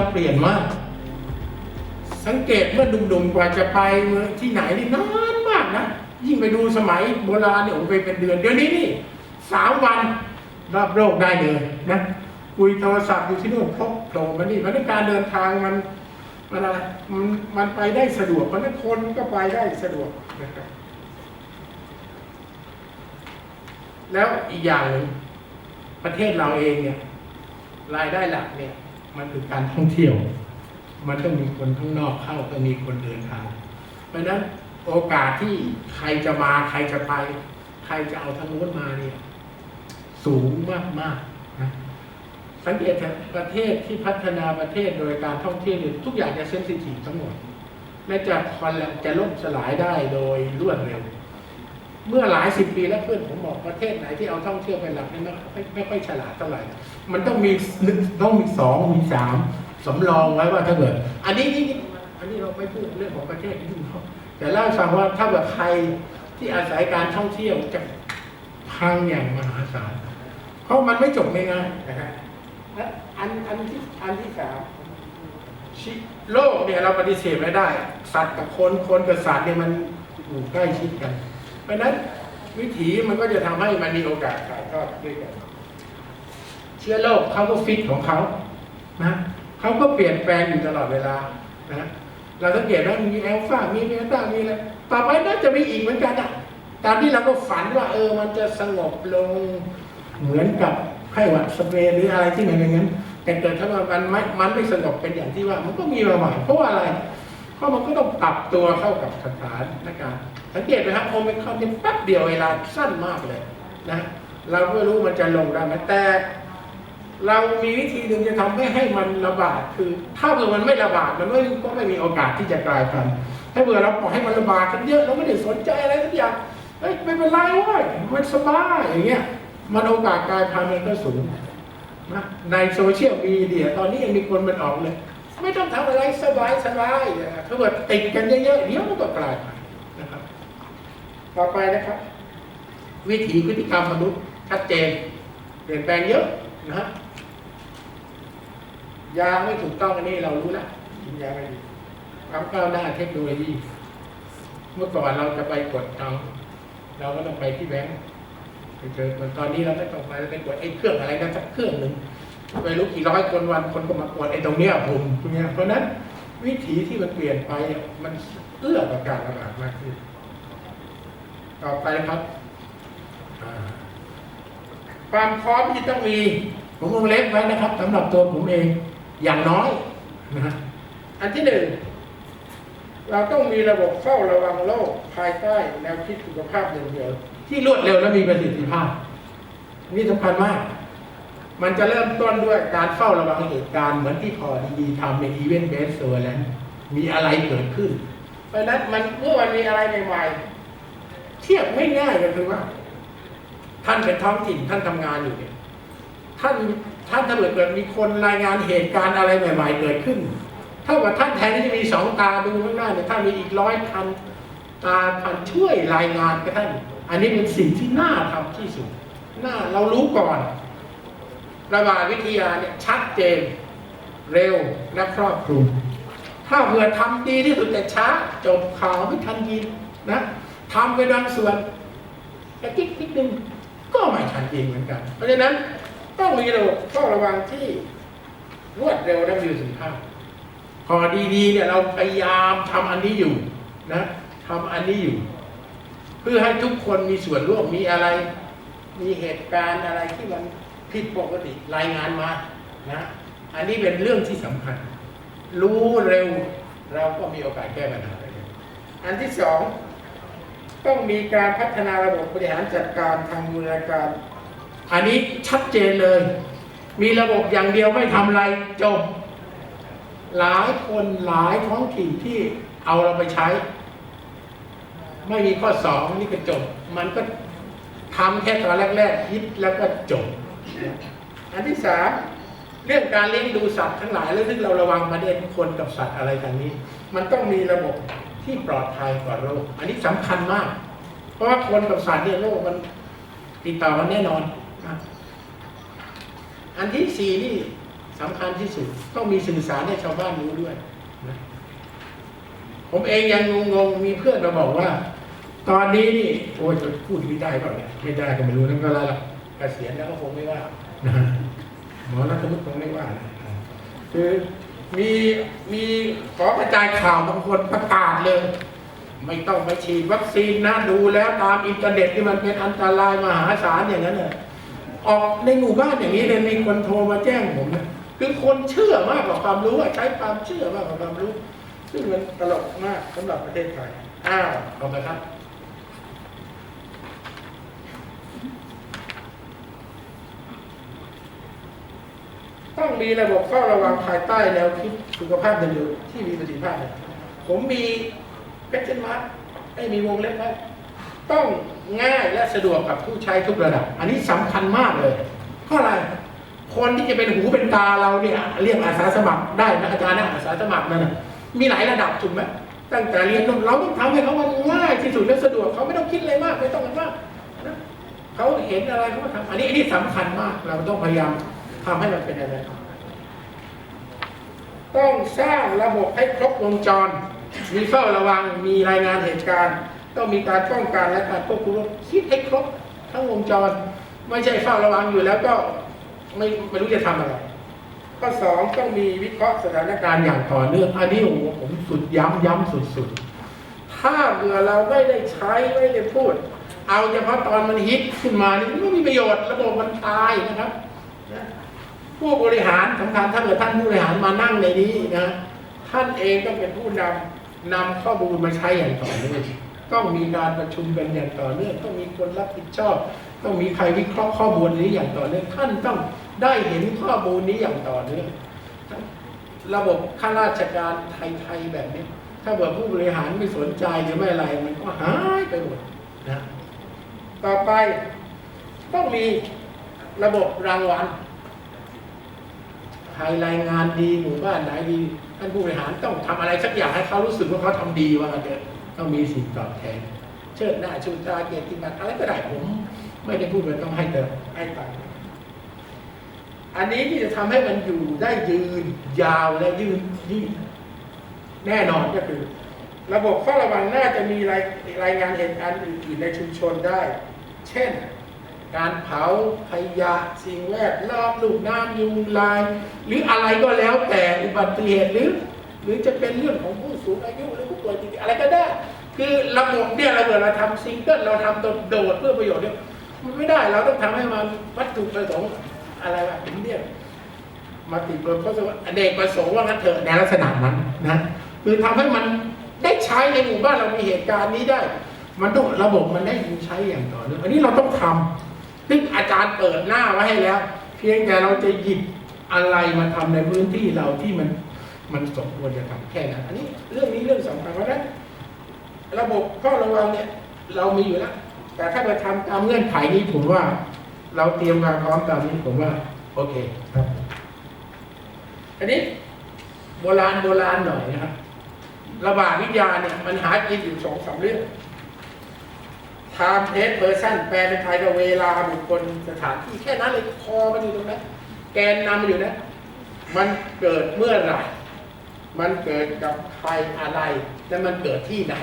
รวิถีชีวิตเราเปลี่ยนมาก สังเกตเมื่อดุมๆกว่าจะไปเมืองที่ไหนนี่นานมากนะยิ่งไปดูสมัยโบราณเนี่ยโอ้ไปเป็นเดือน เดี๋ยวนี้นี่สามวันรับโรคได้เลยนะคุยโทรศัพท์อยู่ที่นู่นพบโผล่มานี่เพราะฉะนั้นการเดินทางมันมันอะไรมันมันไปได้สะดวกเพราะฉะนั้นคนก็ไปได้สะดวกนะครับแล้วอีกอย่างหนึ่งประเทศเราเองเนี่ยรายได้หลักเนี่ย มันคือการท่องเที่ยว มันต้องมีคนข้างนอกเข้าต้องมีคนเดินทาง เพราะนั้นโอกาสที่ใครจะมาใครจะไป ใครจะเอาทางนู้นมาเนี่ย สูงมากมากๆนะสังเกตประเทศที่พัฒนาประเทศโดยการท่องเที่ยวเนี่ยทุกอย่างจะเซนซิทีฟทั้งหมดและจะคอนแลจะล่มสลายได้โดยรวดเร็ว เมื่อหลายสิบปีแล้วเพื่อนผมบอกประเทศไหนที่เอาท่องเที่ยวเป็นหลักนี่ไม่ไม่ไม่ค่อยฉลาดเท่าไหร่ มันต้องมีหนึ่งต้องมีสองมีสามสำรองไว้ว่าถ้าเกิด อันนี้นี่อันนี้เราไม่พูดเรื่องของประเทศที่เขาแต่เล่าให้ฟังว่าถ้าเกิดใครที่อาศัยการท่องเที่ยวจะพังอย่างมหาศาลเพราะมันไม่จบง่ายๆนะฮะอันอันที่อันที่สามโลกเนี่ยเราปฏิเสธไม่ได้ สัตว์กับคนคนกับสัตว์เนี่ยมันอยู่ใกล้ชิดกัน เพราะนั้นวิถีมันก็จะทำให้มันมีโอกาสถ่ายทอดด้วยกัน เชื้อโรคเขาก็ฟิตของเขานะเขาก็เปลี่ยนแปลงอยู่ตลอดเวลานะเราสังเกตว่ามีแอลฟามีเบต้ามีอะไรต่อไปน่าจะมีอีกเหมือนกันอะตามที่เราก็ฝันว่า เออมันจะสงบลงเหมือนกับไข้หวัดสเปรย์หรืออะไรที่มันอย่างนั้นแต่เกิดถ้าว่ามันไม่มันไม่สงบเป็นอย่างที่ว่า มันก็มีมาใหม่เพราะว่าอะไร เพราะมันก็ต้องปรับตัวเข้ากับสถานการณ์ สังเกตไหมครับโอมิครอนเนี่แป๊บเดียวเวลาสั้นมากเลยนะ เราไม่รู้มันจะลงได้ไหมแต่ เรามีวิธีหนึ่งจะทำให้ให้มันระบาดคือ ถ้าเผื่อมันไม่ระบาดมันไม่ก็ไม่มีโอกาสที่จะกลายพันธุ์ถ้าเผื่อเราปล่อยให้มันระบาดกันเยอะเราไม่ได้สนใจอะไรทุกอย่างเฮ้ยไม่เป็นไรเว้ยมันสบายอย่างเงี้ยมันโอกาสกลายพันธุ์มันก็สูงนะในโซเชียลมีเดียตอนนี้ยังมีคนมันออกเลย ไม่ต้องทำอะไรสบายสบายถ้าเกิดติดกันเยอะๆเดี๋ยวมันก็กลายพันธุ์ ต่อไปนะครับ วิถีพฤติกรรมมนุษย์ชัดเจน เปลี่ยนแปลงเยอะนะฮะยาไม่ถูกต้องอันนี้เรารู้แล้วกินยาไม่ดีความก้าวหน้าเทคโนโลยี เมื่อก่อนเราจะไปกดตังเราก็ต้องไปที่แบงก์ไปเจอคนตอนนี้เราไม่ต้องไปเราไปกดไอ้เครื่องอะไรนะสักเครื่องหนึ่งไปรู้กี่ร้อยคนวันคนก็มากดไอ้ตรงเนี้ยผมตรงเนี้ยเพราะนั้นวิถีที่มันเปลี่ยนไปมันเอื้อต่อการระบาดมากขึ้น ต่อไปนะครับความพร้อมที่ต้องมีผมวงเล็บไว้นะครับสำหรับตัวผมเองอย่างน้อยนะฮะอันที่หนึ่งเราต้องมีระบบเฝ้าระวังโรคภายใต้แนวคิดสุขภาพเดียวๆที่รวดเร็วและมีประสิทธิภาพ นี่สำคัญมาก มันจะเริ่มต้นด้วยการเฝ้าระวังเหตุการณ์เหมือนที่พอดีๆทำในอีเวนต์เบสโซแลนมีอะไรเกิดขึ้น เพราะฉะนั้นมันเมื่อมันมีอะไรใหม่ๆ เทียบไม่ง่ายก็คือว่า ท่านเป็นท้องถิ่นท่านทำงานอยู่เนี่ยท่านท่านถ้าเกิดเกิดมีคนรายงานเหตุการณ์อะไรใหม่ ๆ เกิดขึ้นเท่ากับท่านแทนที่จะมีสองตาดูข้างหน้าเนี่ยท่านมีอีกร้อยพันตาพันช่วยรายงานกับท่าน อันนี้เป็นสิ่งที่น่าทำที่สุดน่าเรารู้ก่อน ระบาดวิทยาเนี่ยชัดเจน เร็วและครอบคลุมถ้าเผื่อทำดีที่สุดแต่ช้าจบข่าวไม่ทันยินนะ ทำไปบางส่วนแต่กิ๊กนิดนึงก็ไม่ทันจริงเหมือนกัน เพราะฉะนั้นต้องมีระบบเฝ้าระวังที่รวดเร็วและมีประสิทธิภาพพอดีๆเนี่ยเราพยายามทำอันนี้อยู่นะทำอันนี้อยู่ เพื่อให้ทุกคนมีส่วนร่วมมีอะไร มีเหตุการณ์อะไรที่มันผิดปกติรายงานมานะอันนี้เป็นเรื่องที่สำคัญ รู้เร็วเราก็มีโอกาสแก้ปัญหาได้อันที่สอง ต้องมีการพัฒนาระบบบริหารจัดการทางมือการ อันนี้ชัดเจนเลย มีระบบอย่างเดียวไม่ทำไรจบ หลายคนหลายท้องถิ่นที่เอาเราไปใช้ ไม่มีข้อสองนี่ก็จบ มันก็ทำแค่ตอนแรก ๆ คิดแล้วก็จบ อันที่สามเรื่องการเลี้ยงดูสัตว์ทั้งหลาย แล้วซึ่งเราระวังประเด็นคนกับสัตว์อะไรทางนี้ มันต้องมีระบบ ที่ปลอดภัยกว่าโรค อันนี้สำคัญมาก เพราะว่าคนกับสัตว์เนี่ยโรคมันติดต่อกันแน่นอน อันที่สี่นี่สำคัญที่สุดต้องมีสื่อสารให้ชาวบ้านรู้ด้วยนะผมเองยังงงๆมีเพื่อนมาบอกว่า ตอนนี้นี่โอ้ยจะพูดไม่ได้เปล่าเนี่ยไม่ได้ก็ไม่รู้นั่นก็แล้วล่ะเกษียณแล้วก็คงไม่ว่าหมอรัฐมนตรีคงไม่ว่านะคือ มีมีขอกระจายข่าวบางคนประกาศเลย ไม่ต้องไปฉีดวัคซีนนะดูแล้วตามอินเทอร์เน็ตที่มันเป็นอันตรายมหาศาลอย่างนั้นน่ะออกในหมู่บ้านอย่างนี้เลยมีคนโทรมาแจ้งผมนะคือคนเชื่อมากกว่าความรู้ใช้ความเชื่อมากกว่าความรู้ ซึ่งมันตลกมากสำหรับประเทศไทยอ้าวเอาไปครับ ต้องมีระบบเฝ้าระวังภายใต้แนวคิดสุขภาพเดินอยู่ที่มีประสิทธิภาพ ผมมีเป็นเช่นมาร์ไม่มีวงเล็บไว้ต้องง่ายและสะดวกกับผู้ใช้ทุกระดับ อันนี้สำคัญมากเลย เพราะอะไร คนที่จะเป็นหูเป็นตาเราเนี่ยเรียกอาสาสมัครได้นะอาจารย์นะอาสาสมัครนั่นมีหลายระดับถูกไหมตั้งแต่เรียนเราต้องทำให้เขามันง่ายที่สุดและสะดวกเขาไม่ต้องคิดอะไรมากไม่ต้องอะไรมากนะเขาเห็นอะไรเขาก็ทำอันนี้อันนี้สำคัญมากเราต้องพยายาม ทำให้มันเป็นอะไรต้องสร้างระบบให้ครบวงจร มีเฝ้าระวัง มีรายงานเหตุการณ์ ต้องมีการป้องกันและการควบคุมคิดให้ครบทั้งวงจร ไม่ใช่เฝ้าระวังอยู่แล้วก็ไม่ไม่รู้จะทำอะไรข้อสองต้องมีวิเคราะห์สถานการณ์อย่างต่อเนื่องอันนี้โอ้โหผมสุดย้ำย้ำสุดๆ ถ้าเบื่อเราไม่ได้ใช้ไม่ได้พูด เอาเฉพาะตอนมันฮิตขึ้นมานี่มันไม่มีประโยชน์ระบบมันตายนะครับ ผู้บริหารสำคัญถ้าเกิดท่านผู้บริหารมานั่งในนี้นะท่านเองต้องเป็นผู้นำนำข้อมูลมาใช้อย่างต่อเนื่องต้องมีการประชุมกันอย่างต่อเนื่องต้องมีคนรับผิดชอบ ต้องมีใครวิเคราะห์ข้อมูลนี้อย่างต่อเนื่องท่านต้องได้เห็นข้อมูลนี้อย่างต่อเนื่องระบบข้าราชการไทยๆแบบนี้ ถ้าเกิดผู้บริหารไม่สนใจหรือไม่อะไรมันก็หายไปหมดนะต่อไปต้องมีระบบรางวัล ใครรายงานดีหมู่บ้านไหนดีท่านผู้บริหารต้องทำอะไรสักอย่างให้เขารู้สึกว่าเขาทำดีว่ากันเถอะต้องมีสิ่งตอบแทน เชิดหน้าชูตาเกียรติบัตรอะไรก็ได้ผม ไม่ได้พูดว่าต้องให้เติมให้ตังค์อันนี้ที่จะทำให้มันอยู่ได้ยืนยาวและยืนยืดแน่นอนก็คือ ระบบเฝ้าระวังน่าจะมีรายรายงานเหตุการณ์อื่นๆในชุมชนได้ เช่น การเผาขยะสิ่งแวดล้อมลูกน้ำยุงลาย หรืออะไรก็แล้วแต่อุบัติเหตุหรือ หรือจะเป็นเรื่องของผู้สูงอายุหรือผู้ป่วยจริงอะไรก็ได้ คือระบบเนี่ยเราเกิดเราทำซิงเกิลเราทำโดดเพื่อประโยชน์เนี่ยมันไม่ได้เราต้องทำให้มันวัตถุประสงค์อะไรวะผมเรียมาติดรถก็จะว่าอเนกประสงค์ว่างั้นเถอะในลักษณะนั้นนะคือทำให้มันได้ใช้ในหมู่บ้านเรามีเหตุการณ์นี้ได้ มันต้องระบบมันได้ใช้อย่างต่อเนื่องอันนี้เราต้องทำ ซึ่งอาจารย์เปิดหน้าไว้ให้แล้ว เพียงแต่เราจะหยิบอะไรมาทำในพื้นที่เราที่มันมันสมควรจะทำแค่นั้นอันนี้เรื่องนี้เรื่องสำคัญเพราะฉะนั้นระบบเฝ้าระวังเนี่ยเรามีอยู่แล้วแต่ถ้าเราทำตามเงื่อนไขนี้ผมว่า เราเตรียมความพร้อมตามนี้ผมว่า โอเคครับ อันนี้โบราณโบราณหน่อยนะครับระบาดวิทยาเนี่ยมันหากินอยู่สองสามเรื่อง time date person แปลเป็นไทยก็เวลาบุคคลสถานที่แค่นั้นเลยคอมันอยู่ตรงนั้นแกนนำอยู่นะ มันเกิดเมื่อไหร่ มันเกิดกับใครอะไร และมันเกิดที่ไหน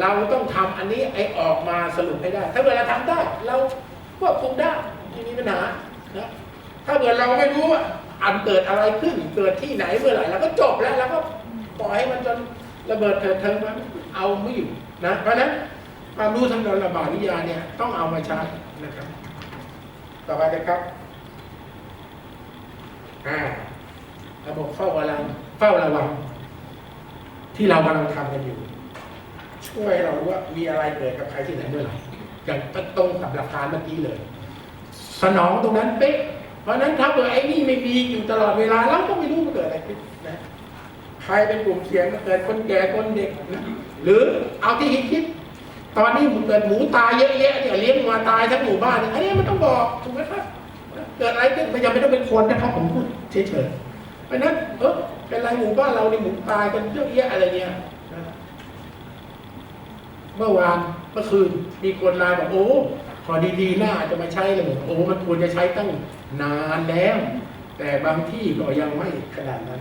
เราต้องทำอันนี้ไอ้ออกมาสรุปให้ได้ ถ้าเกิดเราทำได้ เราควบคุมได้ไม่มีปัญหานะถ้าเกิดเราไม่รู้ว่าอันเกิดอะไรขึ้น เกิดที่ไหนเมื่อไหร่เราก็จบแล้วเราก็ปล่อยให้มันจนระเบิดเถิดเทิงมันเอาไม่อยู่นะเพราะนั้น ความรู้ทางด้านระบาดวิทยาเนี่ยต้องเอามาใช้นะครับ ต่อไปนะครับอ่าระบบเฝ้าระวังเฝ้าระวัง ที่เรากำลังทำกันอยู่ ช่วยให้เรารู้ว่ามีอะไรเกิดกับใครที่ไหนเมื่อไหร่อย่างตรงกับหลักฐานเมื่อกี้เลย สนองตรงนั้นเป๊ะเพราะฉะนั้นถ้าเกิดไอ้นี่ไม่มีอยู่ตลอดเวลาเราก็ไม่รู้มันเกิดอะไรขึ้นนะใครเป็นกลุ่มเสี่ยงเกิดคนแก่คนเด็กนะหรือเอาที่คิด ตอนนี้เกิดหมูตายเยอะแยะเนี่ยเลี้ยงมาตายทั้งหมู่บ้านเนี่ยอันนี้มันต้องบอกถูกไหมครับเกิดอะไรขึ้นมันยังไม่ต้องเป็นคนนะครับผมพูดเฉยๆเพราะนั้นเออเป็นไรหมู่บ้านเราเนี่ยหมูตายกันเยอะแยะอะไรเนี่ยนะเมื่อวานเมื่อคืนมีคนไลน์บอกโอ้พอดีๆน่าจะมาใช้เลยโอ้มันควรจะใช้ตั้งนานแล้ว แต่บางที่ก็ยังไม่ขนาดนั้น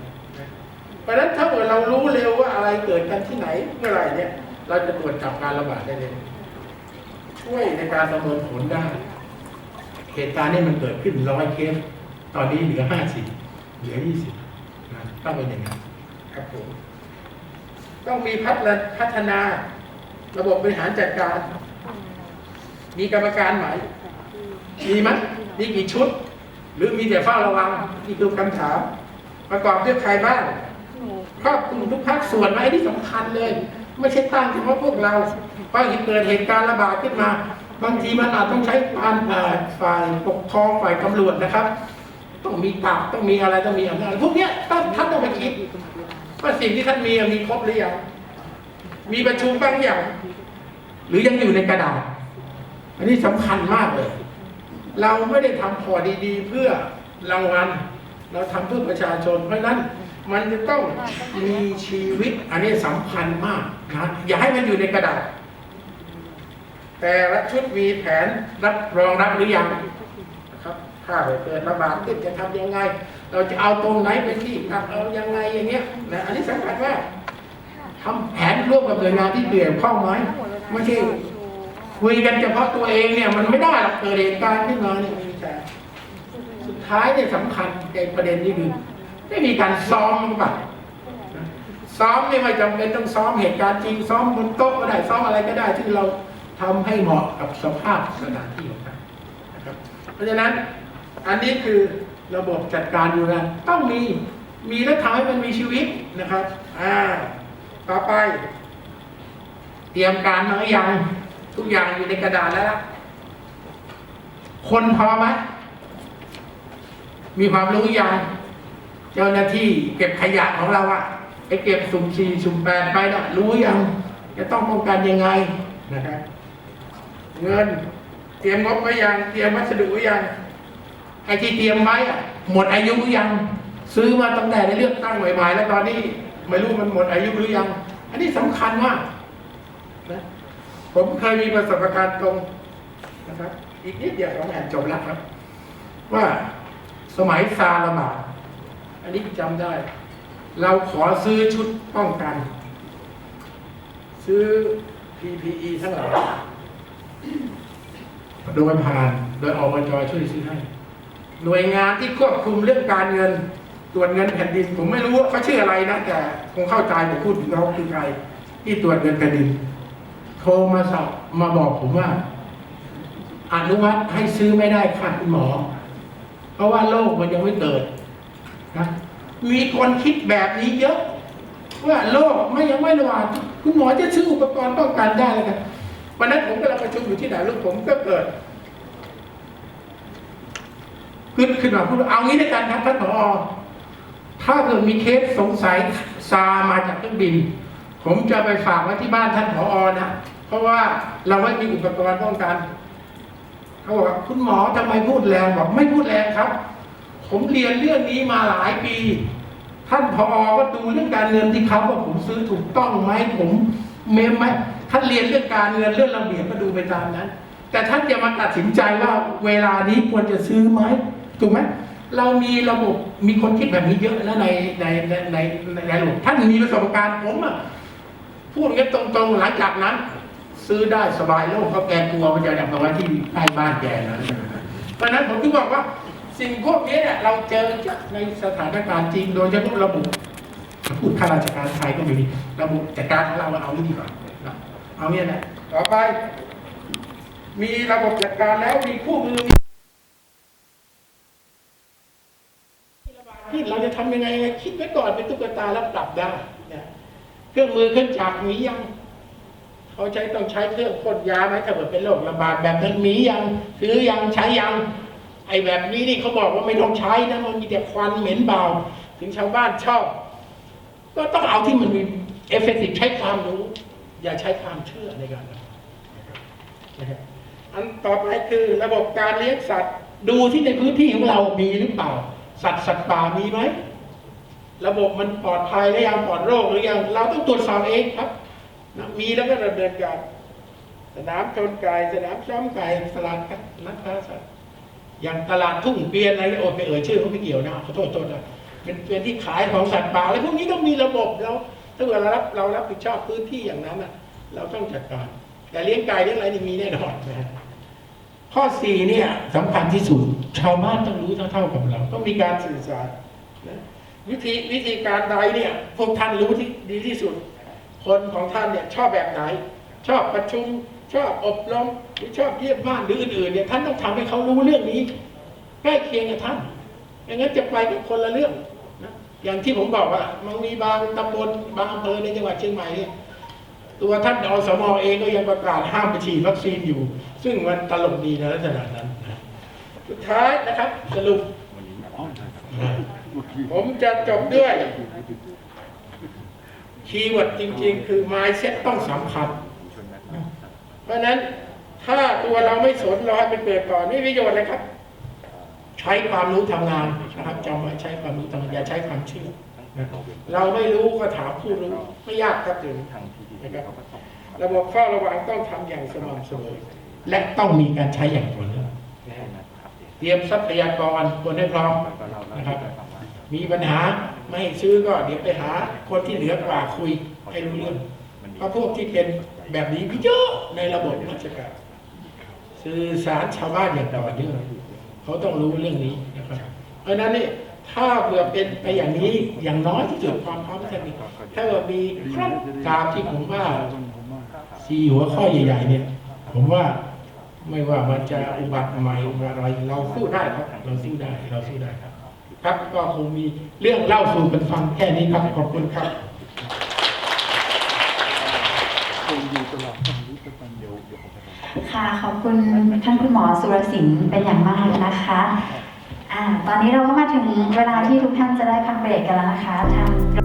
เพราะฉะนั้นถ้าเกิดเรารู้เร็วว่าอะไรเกิดกันที่ไหนเมื่อไหร่เนี่ย เราจะตรวจจับการระบาดได้เลยช่วยในการประเมินผลได้ เหตุการณ์นี้มันเกิดขึ้นร้อยเคส ตอนนี้เหลือห้าสิบเหลือยี่สิบนะต้องเป็นอย่างนั้นครับผม ต้องมีพัฒนาพัฒนา ระบบบริหารจัดการ มีกรรมการไหมมีไหมมีกี่ชุด หรือมีแต่เฝ้าระวังนี่คือคำถาม ประกอบด้วยใครบ้าง ครอบคลุมทุกภาคส่วนไหมอันนี้สำคัญเลย ไม่ใช่ตั้งเฉพาะพวกเราเพราะเกิดเหตุการณ์ระบาดขึ้นมา บางทีมันอาจต้องใช้การฝ่ายปกครองฝ่ายตำรวจนะครับ ต้องมีตับต้องมีอะไรต้องมีอำนาจพวกนี้ต้องท่านต้องไปคิดว่าสิ่งที่ท่านมีมีครบหรือยังมีประชุมบ้างอย่างหรือยังอยู่ในกระดาษ อันนี้สำคัญมากเลย เราไม่ได้ทำพอดีๆ เพื่อรางวัลเราทำเพื่อประชาชนเพราะนั้น มันจะต้องมีชีวิต อันนี้สำคัญมากนะอย่าให้มันอยู่ในกระดาษ แต่ละชุดมีแผนรับรองรับหรือยังนะครับถ้าเกิดระบาดขึ้นจะทำยังไง เราจะเอาตรงไหนไปที่พักเอายังไงอย่างเงี้ยนะอันนี้สำคัญมากทำแผนร่วมกับหน่วยงานที่เกี่ยวข้องไหมไม่ใช่คุยกันเฉพาะตัวเองเนี่ยมันไม่ได้หรอกเกิดเหตุการณ์ขึ้นมาเนี่ยมีแต่สุดท้ายเนี่ยสำคัญในประเด็นนี้คือ ได้มีการซ้อมมั้ปะนะซ้อมนี่ไม่จำเป็นต้องซ้อมเหตุการณ์จริงซ้อมบนโต๊ะก็ได้ซ้อมอะไรก็ได้ที่เราทำให้เหมาะกับสภาพสถานที่ของเรานะครับ เพราะฉะนั้นอันนี้คือระบบจัดการอยู่แล้วต้องมีมีแล้วทำให้มันมีชีวิตนะครับอ่าต่อไป เตรียมการมาหรือยังทุกอย่างอยู่ในกระดาษแล้วล่ะคนพอไหมมีความรู้ยัง เจ้าหน้าที่เก็บขยะของเราอะไปเก็บสุ่มสี่สุ่มแปดไปนะรู้ยังจะต้องป้องกันยังไงนะครับเงินเตรียมงบไว้ยังเตรียมวัสดุไว้ยังไอ้ที่เตรียมไว้อะหมดอายุหรือยัง ซื้อมาตั้งแต่ในเลือกตั้งใหม่ๆแล้วตอนนี้ไม่รู้มันหมดอายุหรือยัง อันนี้สำคัญมากนะผมเคยมีประสบการณ์ตรงนะครับ อีกนิดเดียวของแอนจบแล้วครับ ว่าสมัยซาระบาด อันนี้จำได้ เราขอซื้อชุดป้องกัน ซื้อ PPE ทั้งหลายโดยผ่านโดยอบจช่วยซื้อให้ หน่วยงานที่ควบคุมเรื่องการเงินตรวจเงินแผ่นดิน ผมไม่รู้ว่าเขาชื่ออะไรนะ แต่คงเข้าใจผมพูดถึงเขาคือใครที่ตรวจเงินแผ่นดิน โทรมาสอบมาบอกผมว่า อนุวัตให้ซื้อไม่ได้ค่ะคุณหมอ เพราะว่าโรคมันยังไม่เกิด นะมีคนคิดแบบนี้เยอะ ว่าโรคไม่ยังไม่ระบาดคุณหมอจะซื้ออุปกรณ์ป้องกันได้เลยกันวันนั้นผมกำลังประชุมอยู่ที่ไหนลูกผมก็เกิดขึ้นขึ้นมาพูดเอางี้ด้วยกันครับท่านผอถ้าเกิดมีเคสสงสัยซามาจากเครื่องบิน ผมจะไปฝากไว้ที่บ้านท่านผอนะเพราะว่าเราไม่มีอุปกรณ์ป้องกันเขาบอกคุณหมอทำไมพูดแรงบอกไม่พูดแรงครับ ผมเรียนเรื่องนี้มาหลายปี ท่านผอก็ดูเรื่องการเงินที่เขาว่าผมซื้อถูกต้องไหมผมเมมไหมท่านเรียนเรื่องการเงินเรื่องระเบียบก็ดูไปตามนั้น แต่ท่านจะมาตัดสินใจว่าเวลานี้ควรจะซื้อไหมถูกไหมเรามีระบบมีคนคิดแบบนี้เยอะนะในในในในในในระบบท่านมีประสบการณ์ผมอะพูดกันตรงๆหลังจากนั้น ซื้อได้สบายโลกเพราแกกลัวมันจะดับมาไว้ที่ใต้บ้านแกนะเพราะนั้นผมถึงบอกว่า สิ่งพวกนี้เนี่ยเราเจอในสถานการณ์จริง โดยเฉพาะระบบพูดข้าราชการไทยก็ไม่ดีระบบจัดการของเราเอานี่ดีกว่านเอาเนี่ยนะต่อไป มีระบบจัดการแล้วมีคู่มือมีระบาดขึ้นเราจะทำยังไงคิดไว้ก่อนเป็นตุ๊กตาแล้วปรับได้เนี่ยเครื่องมือเครื่องจักรมียังเขาใช้ต้องใช้เครื่องพ่นยาไหมถ้าเกิดเป็นโรคระบาดแบบนั้นมียังซื้อยังใช้ยัง ไอ้แบบนี้นี่เขาบอกว่าไม่ต้องใช้นะมันมีแต่ควันเหม็นเบา ถึงชาวบ้านชอบ ก็ต้องเอาที่มันมีเอฟเฟกติใช้ความรู้ อย่าใช้ความเชื่อในการนะครับอันต่อไปคือระบบการเลี้ยงสัตว์ ดูที่ในพื้นที่ของเรามีหรือเปล่า สัตว์สัตว์ป่ามีไหมระบบมันปลอดภัยหรือยังปลอดโรคหรือยังเราต้องตรวจสอบเองครับนะมีแล้วก็ดำเนินการสนามชนไก่สนามซ้อมไก่สลากนักค้าสัตว์ อย่างตลาดทุ่งเปียนอะไรโอ้ไปเอ่ยชื่อเขาไม่เกี่ยวนะขอโทษโทษนะเป็นเป็นที่ขายของสัตว์ป่าอะไรพวกนี้ต้องมีระบบแล้วถ้าเกิดเรารับเรารับผิดชอบพื้นที่อย่างนั้นนะเราต้องจัดการ แต่เลี้ยงไก่เลี้ยงอะไรนี่มีแน่นอนนะข้อสี่เนี่ยสำคัญที่สุดชาวบ้านต้องรู้เท่าๆกับเรา ต้องมีการสื่อสารนะวิธีวิธีการใดเนี่ยพวกท่านรู้ที่ดีที่สุด คนของท่านเนี่ยชอบแบบไหน ชอบประชุม ชอบอบรมหรือชอบเยี่ยมบ้านหรืออื่นๆเนี่ยท่านต้องทำให้เขารู้เรื่องนี้ ใกล้เคียงกับท่านอย่างนั้นจะไปกับคนละเรื่องนะอย่างที่ผมบอกว่ามันมีบางตำบลบางอำเภอในจังหวัดเชียงใหม่เนี่ยตัวท่านอสมอเองก็ยังประกาศห้ามไปฉีดวัคซีนอยู่ ซึ่งมันตลกดีในลักษณะนั้นสุดท้ายนะครับ สรุป ผมจะจบด้วยคีย์เวิร์ดจริง ๆ คือ mindset ต้องสำคัญ ราะฉะนั้นถ้าตัวเราไม่สนรอให้เป็นเกิดก่อนไม่มีประโยชน์เลยครับ ใช้ความรู้ทำงานนะครับจำไว้ใช้ความรู้ทำงานอย่าใช้ความเชื่อนะเราไม่รู้ก็ถามผู้รู้ไม่ยากครับถึงนะครับระบบเฝ้าระวังต้องทำอย่างสม่ำเสมอและต้องมีการใช้อย่างต่อเนื่องนะฮะเตรียมทรัพยากรคนให้พร้อมนะครับ มีปัญหาไม่ให้ซื้อก็เดี๋ยวไปหาคนที่เหลือกว่าคุยให้รู้เรื่องเพราะพวกที่เป็น แบบนี้มีเยอะในระบบราชการสื่อสารชาวบ้านอย่างต่อเนื่องเขาต้องรู้เรื่องนี้นะครับ เพราะนั้นนี่ถ้าเผื่อเป็นไปอย่างนี้อย่างน้อยที่สุดความพร้อมจะมีถ้าเผื่อมีครบตามที่ผมว่าสี่หัวข้อใหญ่ ๆ เนี่ย ผมว่าไม่ว่ามันจะอุบัติใหม่อุบัติอะไรเราสู้ได้ครับ เราสู้ได้เราสู้ได้ครับ ครับก็คงมีเรื่องเล่าสู่กันฟังแค่นี้ครับขอบคุณครับ ค่ะ ขอบคุณท่านคุณหมอสุรสิงห์เป็นอย่างมากนะคะอ่าตอนนี้เราก็มาถึงเวลาที่ทุกท่านจะได้พักเบรกกันแล้วนะคะทาง